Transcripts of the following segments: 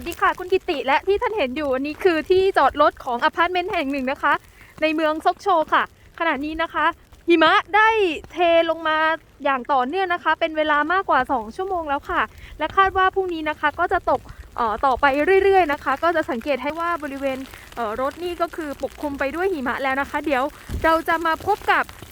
สดีค่ะคุณกิติและที่ท่านเห็นอยู่อันนี้คือที่จอดรถของอพาร์ตเมนต์แห่งหนึ่งนะคะ ในเมืองซกโชค่ะ ขณะนี้นะคะ หิมะได้เทลงมาอย่างต่อเนื่องนะคะ เป็นเวลามากกว่า 2 ชั่วโมงแล้วค่ะ และคาดว่าพรุ่งนี้นะคะก็จะตกต่อไปเรื่อยๆนะคะ ก็จะสังเกตให้ว่าบริเวณเรถนี่ก็คือปกคลุมไปด้วยหิมะแล้วนะคะ เดี๋ยวเราจะมาพบกับ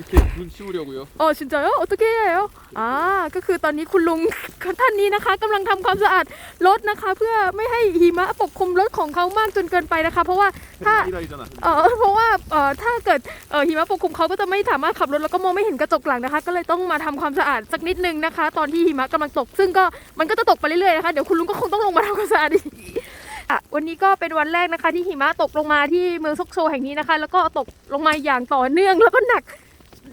이렇게 눈 씌우려고요. อ๋อชินจอยโอโตเกะเหรออ่าก็คือตอนนี้คุณลุง ท่านนี้นะคะกำลังทำความสะอาดรถนะคะ เพื่อไม่ให้หิมะปกคลุมรถของเขามากจนเกินไปนะคะ เพราะว่าถ้า 이라이잖아. เออเพราะว่าเออถ้าเกิดเออหิมะปกคลุมเขาก็จะไม่สามารถขับรถแล้วก็มองไม่เห็นกระจกหลังนะคะ ก็เลยต้องมาทำความสะอาดสักนิดนึงนะคะ ตอนที่หิมะกำลังตก ซึ่งก็มันก็จะตกไปเรื่อยๆนะคะเดี๋ยวคุณลุงก็คงต้องลงมาทำความสะอาดอีกอ่ะวันนี้ก็เป็นวันแรกนะคะ ที่หิมะตกลงมาที่เมืองซกโชแห่งนี้นะคะ แล้วก็ตกลงมาอย่างต่อเนื่องแล้วก็หนัก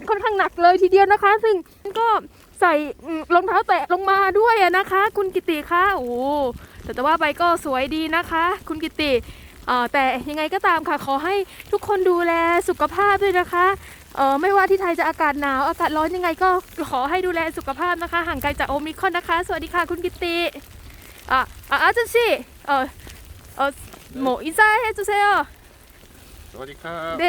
ค่อนข้างหนักเลยทีเดียวนะคะ ซึ่งก็ใส่รองเท้าแตะลงมาด้วยนะคะ คุณกิติคะโอ้แต่ว่าไปก็สวยดีนะคะ คุณกิติแต่ยังไงก็ตามค่ะ ขอให้ทุกคนดูแลสุขภาพด้วยนะคะเออไม่ว่าที่ไทยจะอากาศหนาว อากาศร้อนยังไงก็ขอให้ดูแลสุขภาพนะคะ ห่างไกลจากโอมิคอนนะคะ สวัสดีค่ะคุณกิติอะอะอาจารย์สิเออเออหมออิซาเฮจุเซลสวัสดีครับเด